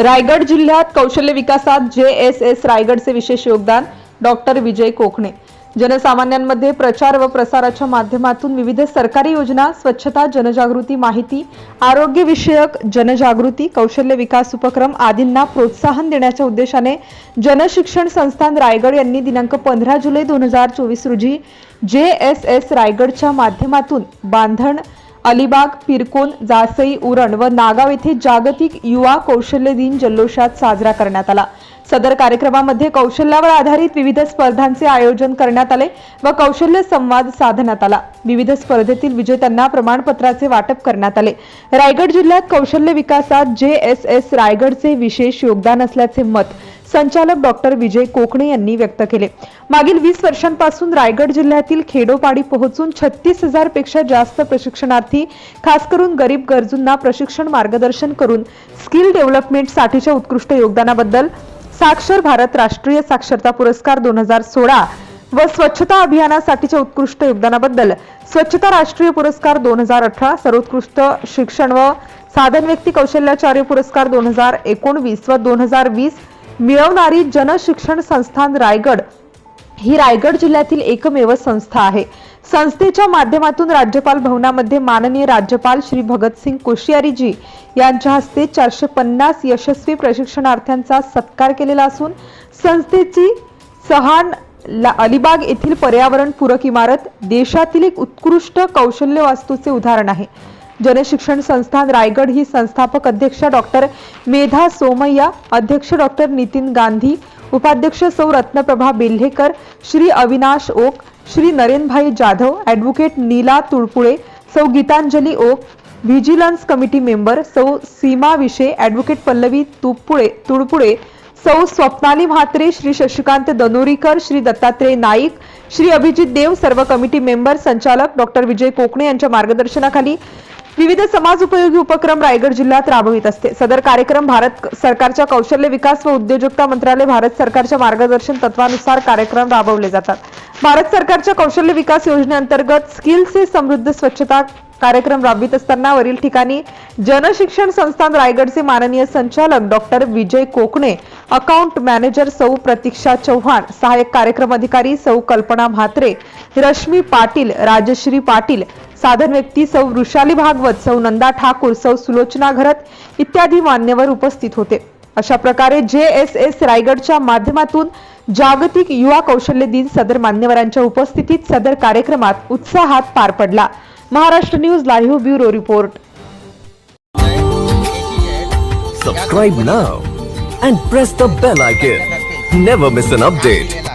रायगड जिल्ह्यात कौशल्य विकासात जे एस एस रायगडचे विशेष योगदान डॉक्टर विजय कोकणे. जनसामान्यांमध्ये प्रचार व प्रसाराच्या माध्यमातून विविध सरकारी योजना स्वच्छता जनजागृती माहिती आरोग्यविषयक जनजागृती कौशल्य विकास उपक्रम आदींना प्रोत्साहन देण्याच्या उद्देशाने जनशिक्षण संस्थान रायगड यांनी दिनांक पंधरा जुलै दोन हजार चोवीस रोजी जे एस एस रायगडच्या माध्यमातून बांधण अलिबाग पिरकोन जासई उरण व नागाव येथे जागतिक युवा कौशल्य दिन जल्लोषात साजरा करण्यात आला. सदर कार्यक्रमामध्ये कौशल्यावर आधारित विविध स्पर्धांचे आयोजन करण्यात आले व कौशल्य संवाद साधण्यात आला. विविध स्पर्धेतील विजेत्यांना प्रमाणपत्राचे वाटप करण्यात आले. रायगड जिल्ह्यात कौशल्य विकासात जे एस एस रायगडचे विशेष योगदान असल्याचे मत संचालक डॉक्टर विजय कोकणे यांनी व्यक्त केले. मागील वीस वर्षांपासून रायगड जिल्ह्यातील खेडोपाडी पोहोचून छत्तीस हजारपेक्षा जास्त प्रशिक्षणार्थी खास करून गरीब गरजूंना प्रशिक्षण मार्गदर्शन करून स्किल डेव्हलपमेंटसाठीच्या उत्कृष्ट योगदानाबद्दल साक्षर भारत राष्ट्रीय साक्षरता पुरस्कार दोन हजार सोळा व स्वच्छता अभियानासाठीच्या उत्कृष्ट योगदानाबद्दल स्वच्छता राष्ट्रीय पुरस्कार दोन हजार अठरा सर्वोत्कृष्ट शिक्षण व साधन व्यक्ती कौशल्याचार्य पुरस्कार दोन हजार एकोणवीस व दोन हजार वीस मिळवणारी जनशिक्षण संस्थान रायगड ही रायगड जिल्ह्यातील एकमेव संस्था आहे. संस्थेच्या माध्यमातून राज्यपाल भवनामध्ये माननीय राज्यपाल श्री भगतसिंग कोश्यारीजी यांच्या हस्ते चारशे पन्नास यशस्वी प्रशिक्षणार्थ्यांचा सत्कार केलेला असून संस्थेची सहान अलिबाग येथील पर्यावरण पूरक इमारत देशातील एक उत्कृष्ट कौशल्य वास्तूचे उदाहरण आहे. जनशिक्षण संस्थान रायगड ही संस्थापक अध्यक्ष डॉक्टर मेधा सोमय्या अध्यक्ष डॉक्टर नितीन गांधी उपाध्यक्ष Sau Ratnaprabha Belhekar Shri Avinash Oak Shri Narenbhai Jadhav advocate Nila Tulpule Sau Gitanjali Oak vigilance committee member Sau Seema Vishe advocate Pallavi तुपुळे Tulpule सौ स्वप्नाली म्हात्रे श्री शशिकांत दनोरीकर श्री दत्तात्रय नाईक श्री अभिजित देव सर्व कमिटी मेंबर संचालक डॉक्टर विजय कोकणे यांच्या मार्गदर्शनाखाली विविध समाज उपयोगी उपक्रम रायगड जिल्ह्यात राबवित असते. सदर कार्यक्रम भारत सरकारच्या कौशल्य विकास व उद्योजकता मंत्रालय भारत सरकारच्या मार्गदर्शन तत्वानुसार कार्यक्रम राबवले जातात. भारत सरकारच्या कौशल्य विकास योजनेअंतर्गत स्किल से समृद्ध स्वच्छता कार्यक्रम राबवित असताना वरील ठिकाणी जनशिक्षण संस्थान रायगडचे माननीय संचालक doctor Vijay Kokane account manager Sau Pratiksha Chavan सहाय्यक कार्यक्रम अधिकारी सौ कल्पना म्हात्रे रश्मी पाटील राजश्री पाटील साधन व्यक्ती सौ वृषाली भागवत सौ नंदा ठाकूर सौ सुलोचना घरत इत्यादी मान्यवर उपस्थित होते. अशा प्रकारे जे एस एस रायगडच्या माध्यमातून जागतिक युवा कौशल्य दिन सदर मान्यवरांच्या उपस्थितीत सदर कार्यक्रमात उत्साहात पार पडला. Maharashtra news live bureau report. Subscribe now and press the bell icon never miss an update